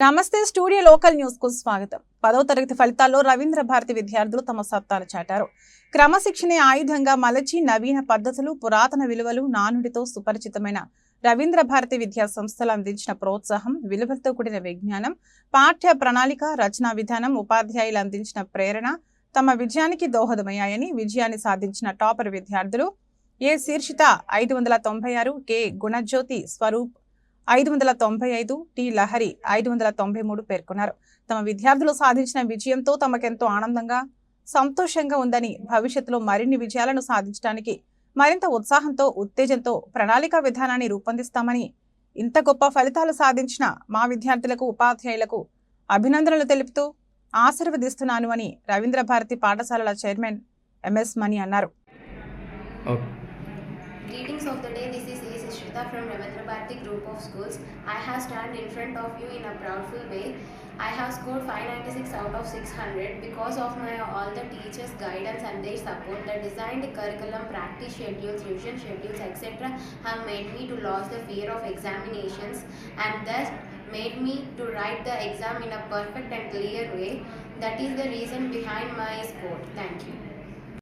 నమస్తే studio local న్యూస్కు స్వాగతం. పదవ తరగతి ఫలితాల్లో రవీంద్ర భారతి విద్యార్థులు తమ సత్తాను చాటారు. క్రమశిక్షణే ఆయుధంగా మలచి నవీన పద్ధతులు పురాతన విలువలు నానుడితో సుపరిచితమైన రవీంద్ర భారతి విద్యా సంస్థలు అందించిన ప్రోత్సాహం విలువలతో కూడిన విజ్ఞానం పాఠ్య ప్రణాళిక రచనా విధానం ఉపాధ్యాయులు అందించిన ప్రేరణ తమ విజయానికి దోహదమయ్యాయని విజయాన్ని సాధించిన టాపర్ విద్యార్థులు ఏ శీర్షిత ఐదు వందల తొంభై ఆరు కె గుణజ్యోతి స్వరూప్ ఐదు వందల తొంభై ఐదు టి లహరి ఐదు వందల తొంభై మూడు పేర్కొన్నారు. తమ విద్యార్థులు సాధించిన విజయంతో తమకెంతో ఆనందంగా సంతోషంగా ఉందని భవిష్యత్తులో మరిన్ని విజయాలను సాధించడానికి మరింత ఉత్సాహంతో ఉత్తేజంతో ప్రణాళిక విధానాన్ని రూపొందిస్తామని ఇంత గొప్ప ఫలితాలు సాధించిన మా విద్యార్థులకు ఉపాధ్యాయులకు అభినందనలు తెలుపుతూ ఆశీర్వదిస్తున్నాను అని రవీంద్ర భారతి పాఠశాలల చైర్మన్ ఎంఎస్ మణి అన్నారు. Okay Greetings of the day, this is A. Shrita from Ravindra Bharati Group of Schools. I have stand in front of you in a proudful way. I have scored 596 out of 600 because of my all the teachers' guidance and their support. The designed curriculum, practice schedules, revision schedules, etc. have made me to lose the fear of examinations and thus made me to write the exam in a perfect and clear way. That is the reason behind my score. Thank you.